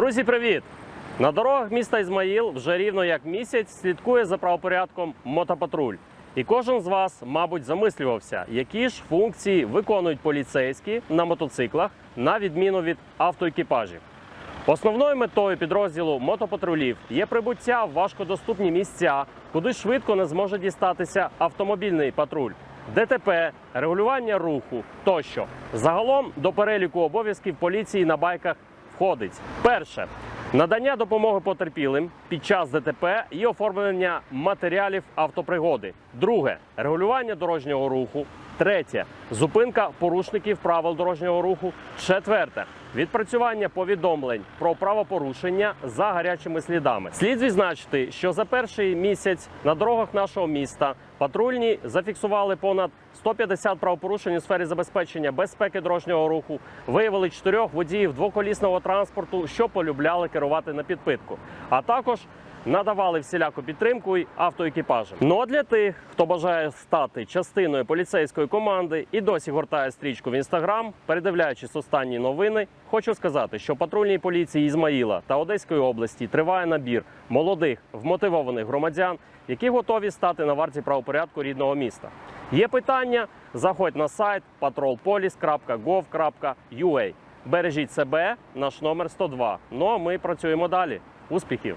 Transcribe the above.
Друзі, привіт! На дорогах міста Ізмаїл вже рівно як місяць слідкує за правопорядком мотопатруль. І кожен з вас, мабуть, замислювався, які ж функції виконують поліцейські на мотоциклах на відміну від автоекіпажів. Основною метою підрозділу мотопатрулів є прибуття в важкодоступні місця, куди швидко не зможе дістатися автомобільний патруль, ДТП, регулювання руху тощо. Загалом до переліку обов'язків поліції на байках входить перше. Надання допомоги потерпілим під час ДТП і оформлення матеріалів автопригоди. Друге регулювання дорожнього руху. Третє зупинка порушників правил дорожнього руху. Четверте відпрацювання повідомлень про правопорушення за гарячими слідами. Слід відзначити, що за перший місяць на дорогах нашого міста патрульні зафіксували понад 150 правопорушень у сфері забезпечення безпеки дорожнього руху. Виявили чотирьох водіїв двоколісного транспорту, що полюбляли керувати на підпитку, а також надавали всіляку підтримку й автоекіпажам. Ну а для тих, хто бажає стати частиною поліцейської команди і досі гортає стрічку в інстаграм, передивляючись останні новини, хочу сказати, що патрульній поліції Ізмаїла та Одеської області триває набір молодих вмотивованих громадян, які готові стати на варті правопорядку рідного міста. Є питання? Заходь на сайт patrolpolis.gov.ua. Бережіть себе, наш номер 102. Ну а ми працюємо далі. Успіхів!